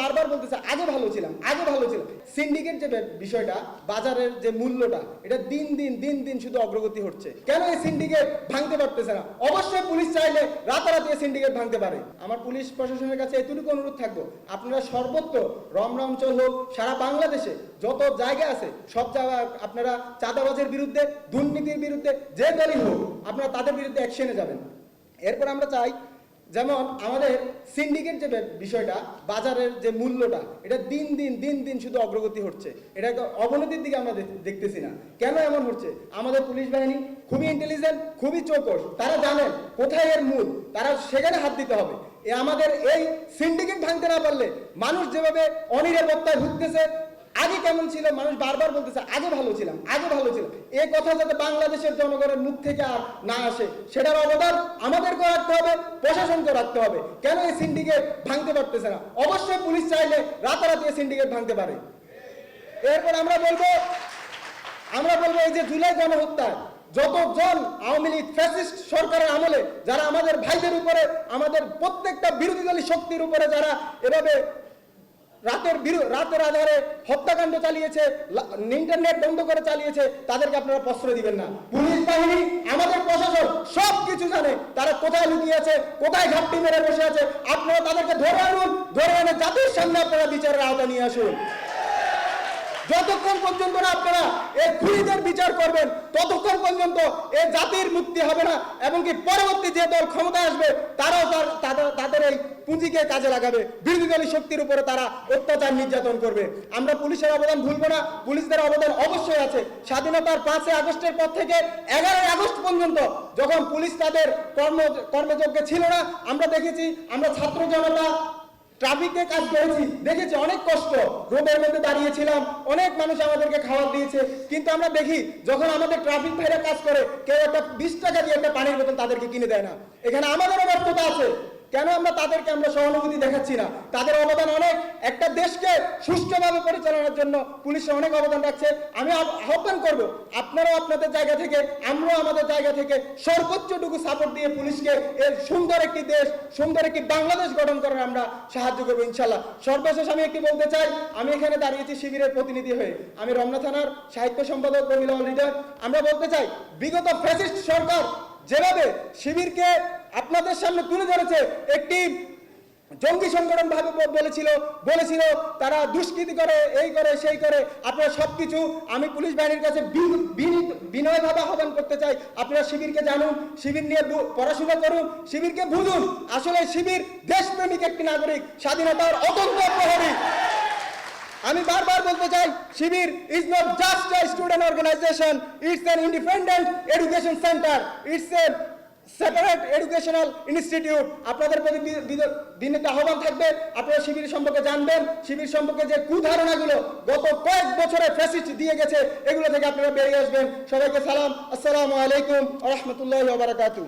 বারবার বলতেছি, আগে ভালো ছিলাম, আগে ভালো ছিলাম। সিন্ডিকেট যে বিষয়টা, বাজারের যে মূল্যটা, এটা দিন দিন দিন দিন শুধু অগ্রগতি হচ্ছে। কেন এই সিন্ডিকেট ভাঙতে পারতেছে না? অবশ্যই পুলিশ চাইলে রাতারাতি এই সিন্ডিকেট ভাঙতে পারে। আমার পুলিশ প্রশাসনের কাছে এতটুকু অনুরোধ থাকব, আপনারা সর্বত্র রমনা অঞ্চল হোক, সারা বাংলাদেশে যত জায়গা আছে, সব জায়গা আপনারা চাঁদাবাজের বিরুদ্ধে, দুর্নীতির বিরুদ্ধে, যে দলই হোক, আপনারা তাদের বিরুদ্ধে অ্যাকশনে যাবেন। এরপর আমরা চাই যেমন আমাদের সিন্ডিকেট যে বিষয়টা, বাজারের যে মূল্যটা, এটা দিন দিন দিন দিন শুধু অগ্রগতি হচ্ছে। এটা একটা অবনতির দিকে আমরা দেখতেছি না। কেন এমন হচ্ছে? আমাদের পুলিশ বাহিনী খুবই ইন্টেলিজেন্ট খুবই চৌকস। তারা জানেন কোথায় এর মূল। তারা সেখানে হাত দিতে হবে। আমাদের এই সিন্ডিকেট ভাঙতে না পারলে মানুষ যেভাবে অনিরাপত্তায় ভুগতেছে আগে কেমন ছিল? মানুষ বারবার বলতেছে, আগে ভালো ছিলাম, আগে ভালো ছিলাম। এই কথা যাতে বাংলাদেশের জনগণের মুখ থেকে আর না আসে, সেটার অবদান আমাদেরকে রাখতে হবে প্রশাসনকে রাখতে হবে। কেন এই সিন্ডিকেট ভাঙতে পারতেছে না? অবশ্যই পুলিশ চাইলে রাতারাতি এই সিন্ডিকেট ভাঙতে পারে। এরপর আমরা বলব আমরা বলব এই যে জুলাই গণহত্যায় যতজন আওয়ামী লীগ ফ্যাসিস্ট সরকারের আমলে, যারা আমাদের ভাইদের উপরে, আমাদের প্রত্যেকটা বিরোধী দলীয় শক্তির উপরে, যারা এভাবে রাতের বিরু- রাতের আধারে হত্যাকাণ্ড চালিয়েছে ইন্টারনেট বন্ধ করে চালিয়েছে, তাদেরকে আপনারা প্রশ্রয় দিবেন না। পুলিশ বাহিনী, আমাদের প্রশাসন সব কিছু জানে তারা কোথায় লুকিয়ে আছে, কোথায় ঘাপটি মেরে বসে আছে। আপনারা তাদেরকে ধরে আনুন, ধরে এনে জাতির সামনে আপনারা বিচারের আওতা নিয়ে আসুন। যতক্ষণ পর্যন্ত না আপনারা এই খুনিদের বিচার করবেন, ততক্ষণ পর্যন্ত এই জাতির মুক্তি হবে না, এবং কি পরবর্তী যে দল ক্ষমতায় আসবে, তারাও তার তাদের তাদের এই পুঁজিকে কাজে লাগাবে। বিরোধী দলীয় শক্তির উপরে তারা অত্যাচার নির্যাতন করবে। আমরা পুলিশের অবদান ভুলবো না। পুলিশদের অবদান অবশ্যই আছে। স্বাধীনতার পাঁচই আগস্টের পর থেকে এগারোই আগস্ট পর্যন্ত যখন পুলিশ তাদের কর্ম, কর্মযজ্ঞে ছিল না, আমরা দেখেছি, আমরা ছাত্র জনতা ট্রাফিকে কাজ করেছি। দেখেছি অনেক কষ্ট। রোডের মধ্যে দাঁড়িয়েছিলাম। অনেক মানুষ আমাদেরকে খাবার দিয়েছে। কিন্তু আমরা দেখি, যখন আমাদের ট্রাফিক ভাইরা কাজ করে, কেউ একটা বিশ টাকা দিয়ে একটা পানির বোতল তাদেরকে কিনে দেয় না। এখানে আমাদেরও ব্যর্থতা আছে। কেন আমরা তাদেরকে আমরা সহানুভূতি দেখাচ্ছি না? তাদের অবদান অনেক। একটা দেশকে সুষ্ঠুভাবে পরিচালনার জন্য পুলিশের অনেক অবদান রাখছে। আমি আহ্বান করব, আপনারাও আপনাদের জায়গা থেকে, আমরাও আমাদের জায়গা থেকে সর্বোচ্চটুকু সাপোর্ট দিয়ে পুলিশকে এর সুন্দর একটি দেশ, সুন্দর একটি বাংলাদেশ গঠন করার আমরা সাহায্য করব ইনশাল্লাহ সর্বশেষ আমি একটি বলতে চাই, আমি এখানে দাঁড়িয়েছি শিবিরের প্রতিনিধি হয়ে। আমি রমনা থানার সাহিত্য সম্পাদক রবিলাল হৃদয় আমরা বলতে চাই, বিগত ফ্যাসিস্ট সরকার যেভাবে শিবিরকে আপনাদের সামনে তুলে ধরেছে একটি জঙ্গি সংগঠন ভাবে বলেছিল বলেছিল, তারা দুষ্কৃতি করে, এই করে, সেই করে, আপনারা সবকিছু, আমি পুলিশ বাহিনীর কাছে বিনয়ভাবে আহ্বান করতে চাই, আপনারা শিবিরকে জানুন, শিবির নিয়ে পড়াশোনা করুন, শিবিরকে বুঝুন, আসলে শিবির দেশপ্রেমিক একটি নাগরিক, স্বাধীনতার অতন্ত্র প্রহরী। আমি বারবার বলতে চাই, Shibir is not just a student organization it's an independent education center it's a separate educational institute আপনাদের প্রতি দিনে আহ্বান থাকবে। আপনারা শিবির সম্পর্কে জানবেন। শিবির সম্পর্কে যে কুধারণাগুলো গত কয়েক বছরে ফ্যাসিস্ট দিয়ে গেছে, এগুলো থেকে আপনারা বেরিয়ে আসবেন। সবাইকে সালাম। আসসালামু আলাইকুম রহমতুল্লাহ বারাকাতু